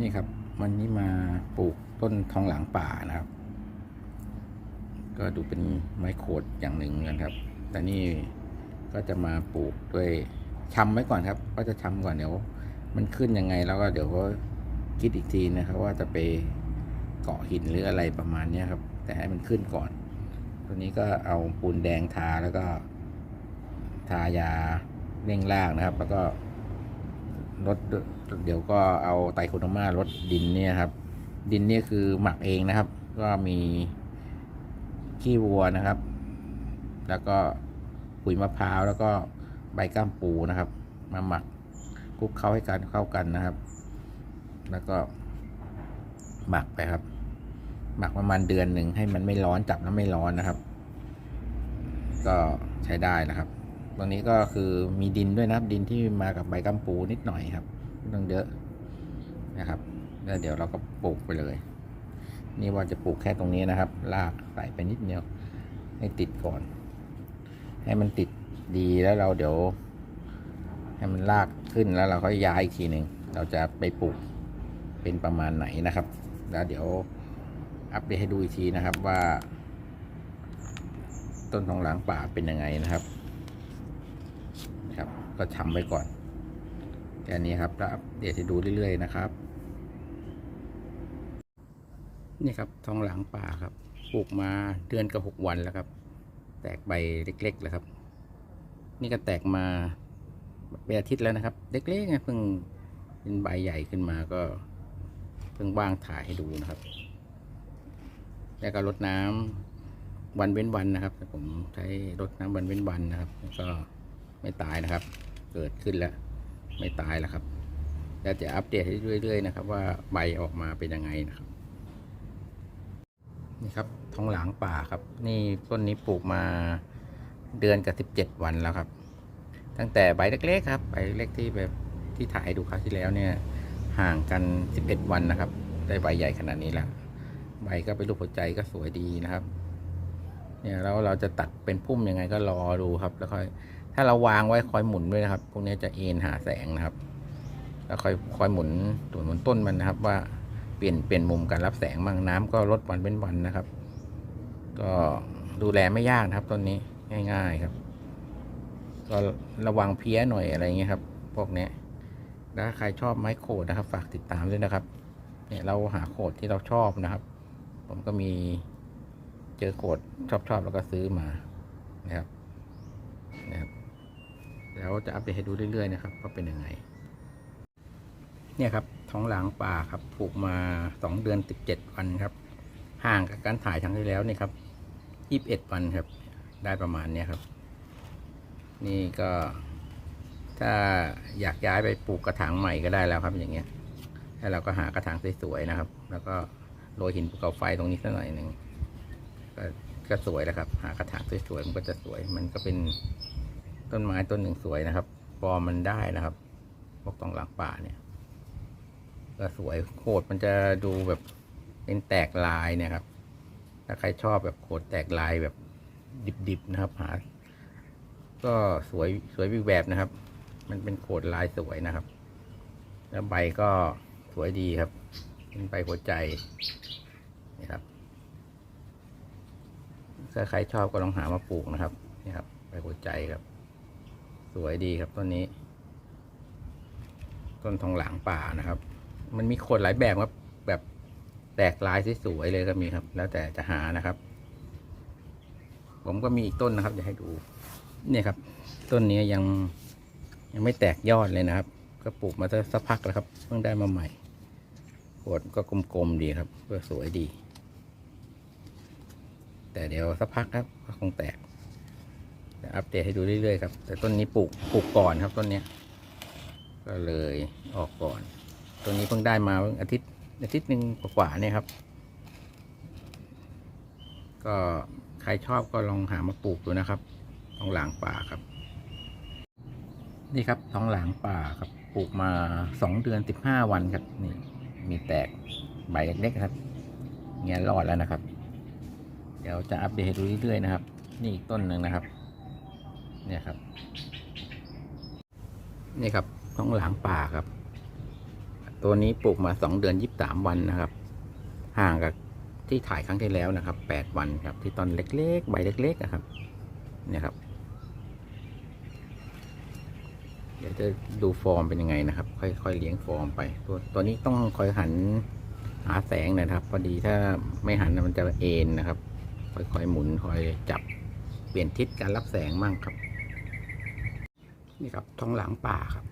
นี่ครับ วันนี้มาปลูกต้นทองหลางป่านะครับ ก็ดูเป็นไม้โขดอย่างหนึ่งนะครับ แต่นี่ก็จะมาปลูกด้วยชำไว้ก่อนครับ ก็จะชำก่อนเดี๋ยว มันขึ้นยังไงแล้วก็เดี๋ยวก็คิดอีกทีนะครับ ว่าจะไปเกาะหินหรืออะไรประมาณเนี้ครับ แต่ให้มันขึ้นก่อน ตัวนี้ก็เอาปูนแดงทาแล้วก็ ทายาเร่งรากนะครับ แล้วก็ลด เดี๋ยวก็เอาไตโคโนมาลดดินเนี่ยครับ ดินเนี่ยคือหมักเองนะครับ ก็มีขี้วัวนะครับ แล้วก็ปุ๋ยมะพร้าวแล้วก็ใบก้ามปูนะครับ มาหมักคลุกเข้าให้กันเข้ากันนะครับ แล้วก็หมักไปครับ หมักประมาณเดือนหนึ่งให้มันไม่ร้อนจับแล้วไม่ร้อนนะครับ ก็ใช้ได้นะครับ ตรงนี้ก็คือมีดินด้วยนะครับ ดินที่มากับใบกัมปูนิดหน่อยครับ ไม่ต้องเยอะนะครับแล้วเดี๋ยวเราก็ปลูกไปเลย นี่ว่าจะปลูกแค่ตรงนี้นะครับ ลากใส่ไปนิดเดียว ให้ติดก่อน ให้มันติดดีแล้วเราเดี๋ยว ให้มันลากขึ้นแล้วเราก็ย้ายอีกทีหนึ่งเราจะไปปลูกเป็นประมาณไหนนะครับ แล้วเดี๋ยวอัปเดตให้ดูอีกทีนะครับว่า ต้นทองหลางป่าเป็นยังไงนะครับ ครับ ก็ทำไว้ก่อน แค่นี้ครับแล้วอัปเดตให้ดูเรื่อยๆนะครับ นี่ครับทองหลางป่าครับปลูกมาเดือนกับหกวันแล้วครับ แตกใบเล็กๆแล้วครับ นี่ก็แตกมาเป็นอาทิตย์แล้วนะครับ เล็กๆเพิ่งเป็นใบใหญ่ขึ้นมาก็เพิ่งว่างถ่ายให้ดูนะครับ แล้วก็รดน้ำวันเว้นวันนะครับ ผมใช้รดน้ำวันเว้นวันนะครับ ก็ไม่ตายนะครับ เกิดขึ้นแล้ว ไม่ตายแล้วครับแล้วจะอัปเดตให้เรื่อยๆนะครับ ว่าใบออกมาเป็นยังไงนะครับ นี่ครับท้องหลางป่าครับ นี่ต้นนี้ปลูกมาเดือนกับสิบเจ็ดวันแล้วครับ ตั้งแต่ใบเล็กๆครับใบเล็กที่แบบที่ถ่ายดูคราวที่แล้วเนี่ย ห่างกันสิบเอ็ดวันนะครับ ได้ใบใหญ่ขนาดนี้แล้วใบก็เป็นรูปหัวใจก็สวยดีนะครับ เนี่ยแล้วเราจะตัดเป็นพุ่มยังไงก็รอดูครับ แล้วค่อย ถ้าเราวางไว้คอยหมุนด้วยนะครับ พวกนี้จะเอ็นหาแสงนะครับ แล้วคอยคอยหมุนตัวหมุนต้นมันนะครับ ว่าเปลี่ยนเปลี่ยนมุมการรับแสงบ้างน้ำก็ลดวันเป็นวันนะครับ ก็ดูแลไม่ยากนะครับต้นนี้ง่าย ๆครับ ก็ระวังเพี้ยหน่อยอะไรเงี้ยครับ พวกนี้แล้วถ้าใครชอบไม้โขดนะครับ ฝากติดตามด้วยนะครับ เนี่ยเราหาโขดที่เราชอบนะครับ ผมก็มีเจอโขดชอบชอบแล้วก็ซื้อมานะครับ นะครับแล้วจะอัปเดตให้ดูเรื่อยๆนะครับว่าเป็นยังไง เนี่ยครับท้องหลางป่าครับปลูกมาสองเดือนสิบเจ็ดวันครับ ห่างกับการถ่ายครั้งที่แล้วนี่ครับยี่สิบเอ็ดวันครับ ได้ประมาณเนี้ยครับ นี่ก็ถ้าอยากย้ายไปปลูกกระถางใหม่ก็ได้แล้วครับอย่างเงี้ยแล้วเราก็หากระถางสวยๆนะครับ แล้วก็โรยหินภูเขาไฟตรงนี้สักหน่อยหนึ่งก็ก็สวยแล้วครับ หากระถางสวยๆมันก็จะสวย มันก็เป็น ต้นไม้ต้นหนึ่งสวยนะครับฟอร์มมันได้นะครับพวกตองหลังป่าเนี่ยก็สวยโคดมันจะดูแบบเป็นแตกลายเนี่ยครับ ถ้าใครชอบแบบโคดแตกลายแบบดิบๆนะครับ หา ก็สวยสวยวิกแบบนะครับ มันเป็นโคดลายสวยนะครับ แล้วใบก็สวยดีครับ เป็นใบหัวใจนี่ครับ ถ้าใครชอบก็ลองหามาปลูกนะครับนี่ครับใบหัวใจครับ สวยดีครับต้นนี้ ต้นทองหลางป่านะครับ มันมีโคนหลายแบบครับ แบบแตกลายสวยๆเลยก็มีครับ แล้วแต่จะหานะครับ ผมก็มีอีกต้นนะครับ จะให้ดู เนี่ยครับ ต้นนี้ยังยังไม่แตกยอดเลยนะครับ ก็ปลูกมาสักพักแล้วครับ เพิ่งได้มาใหม่โคนก็กลมๆดีครับก็สวยดี แต่เดี๋ยวสักพักครับก็คงแตก อัปเดตให้ดูเรื่อยๆครับ แต่ต้นนี้ปลูกปลูกก่อนครับต้นนี้ก็เลยออกก่อน ตัวนี้เพิ่งได้มาเพิ่งอาทิตย์อาทิตย์หนึ่งกว่าๆเนี่ยครับ ก็ใครชอบก็ลองหามาปลูกดูนะครับทองหลางป่าครับ นี่ครับทองหลางป่าครับ ปลูกมาสองเดือนสิบห้าวันครับนี่มีแตกใบเล็กๆครับเงี้ยรอดแล้วนะครับ เดี๋ยวจะอัปเดตให้ดูเรื่อยๆนะครับ นี่อีกต้นหนึ่งนะครับ เนี่ยครับ นี่ครับท้องหลางป่าครับ ตัวนี้ปลูกมาสองเดือนยี่สิบสามวันนะครับ ห่างกับที่ถ่ายครั้งที่แล้วนะครับแปดวันครับ ที่ตอนเล็กๆ ใบเล็กๆนะครับ เนี่ยครับ เดี๋ยวจะดูฟอร์มเป็นยังไงนะครับ ค่อยๆเลี้ยงฟอร์มไป ตัวตัวนี้ต้องคอยหันหาแสงนะครับ พอดีถ้าไม่หันมันจะเอ็นนะครับ ค่อยๆหมุนคอยจับเปลี่ยนทิศการรับแสงมั่งครับ นี่ครับท้องหลังป่าครับ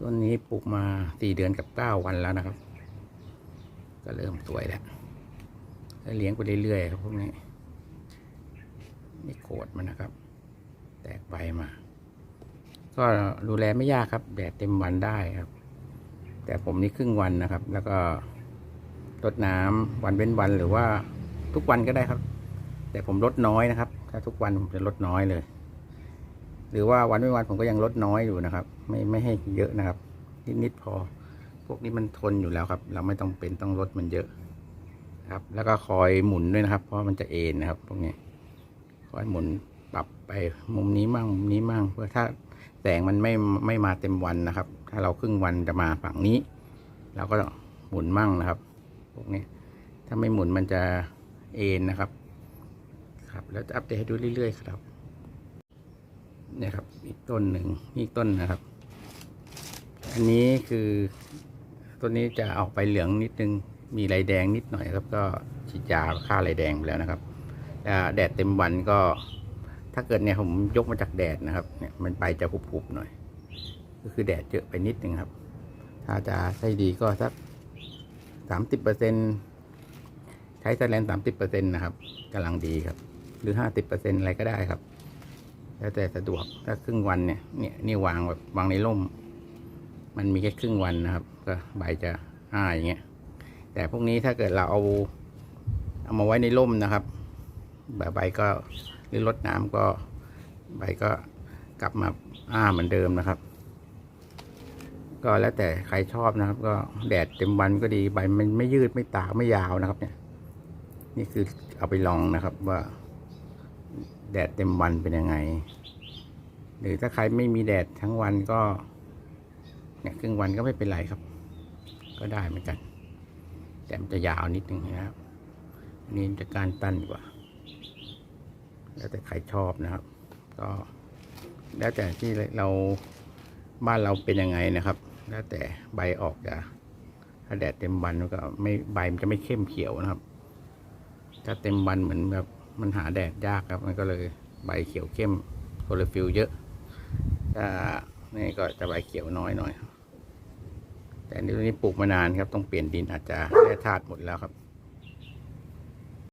ต้นนี้ปลูกมาสี่เดือนกับเก้าวันแล้วนะครับ ก็เริ่มสวยแล้วเลี้ยงไปเรื่อยๆครับพวกนี้นี่โขดมันนะครับ แตกใบมา ก็ดูแลไม่ยากครับ แดดเต็มวันได้ครับ แต่ผมนี่ครึ่งวันนะครับ แล้วก็รดน้ำวันเว้นวันหรือว่าทุกวันก็ได้ครับ แต่ผมลดน้อยนะครับ ถ้าทุกวันผมจะลดน้อยเลย หรือว่าวันเว้นวันผมก็ยังลดน้อยอยู่นะครับ ไม่ไม่ให้เยอะนะครับ นิดๆพอ พวกนี้มันทนอยู่แล้วครับ เราไม่ต้องเป็นต้องลดมันเยอะครับ แล้วก็คอยหมุนด้วยนะครับ เพราะมันจะเอ็นนะครับ พวกนี้คอยหมุนปรับไปมุมนี้มั่งมุมนี้มั่งเพื่อถ้าแสงมันไม่ไม่มาเต็มวันนะครับ ถ้าเราครึ่งวันจะมาฝั่งนี้เราก็หมุนมั่งนะครับ พวกนี้ถ้าไม่หมุนมันจะเอ็นนะครับ ครับ แล้วจะอัปเดตให้ดูเรื่อยๆ ครับ เนี่ยครับ อีกต้นหนึ่งนี่อีกต้นนะครับ อันนี้คือต้นนี้จะออกไปเหลืองนิดนึงมีลายแดงนิดหน่อยครับ ก็ฉีดยาฆ่าลายแดงไปแล้วนะครับแดดเต็มวันก็ ถ้าเกิดเนี่ยผมยกมาจากแดดนะครับเนี่ยมันไปจะหุบๆหน่อย ก็คือแดดเยอะไปนิดนึงครับ ถ้าจะใช้ดีก็สักสามสิบเปอร์เซ็นใช้แสแลนสามสิบเปอร์เซ็นต์นะครับกำลังดีครับ หรือห้าสิบเปอร์เซ็นอะไรก็ได้ครับ แล้วแต่สะดวกถ้าครึ่งวันเนี่ยเนี่ยนี่วางแบบวางในร่ม มันมีแค่ครึ่งวันนะครับ ก็ใบจะอ้าอย่างเงี้ยแต่พวกนี้ถ้าเกิดเราเอาเอามาไว้ในร่มนะครับแบบใบก็หรือรดน้ำก็ใบก็กลับมาอ้าเหมือนเดิมนะครับ ก็แล้วแต่ใครชอบนะครับ ก็แดดเต็มวันก็ดีใบมันไม่ยืดไม่ตากไม่ยาวนะครับ เนี่ย นี่คือเอาไปลองนะครับว่า แดดเต็มวันเป็นยังไง หรือถ้าใครไม่มีแดดทั้งวันก็เนี่ยครึ่งวันก็ไม่เป็นไรครับ ก็ได้เหมือนกัน แต่มันจะยาวนิดนึงนะครับนี่จะการตั้นกว่า แล้วแต่ใครชอบนะครับ ก็แล้วแต่ที่เราบ้านเราเป็นยังไงนะครับ แล้วแต่ใบออกจะถ้าแดดเต็มวันก็ไม่ใบมันจะไม่เข้มเขียวนะครับ ถ้าเต็มวันเหมือนแบบ มันหาแดดยากครับ มันก็เลยใบเขียวเข้มโคลฟิลเยอะถ้านี่ก็จะใบเขียวน้อยหน่อย แต่อันนี้ปลูกมานานครับ ต้องเปลี่ยนดินอาจจะแร่ธาตุหมดแล้วครับ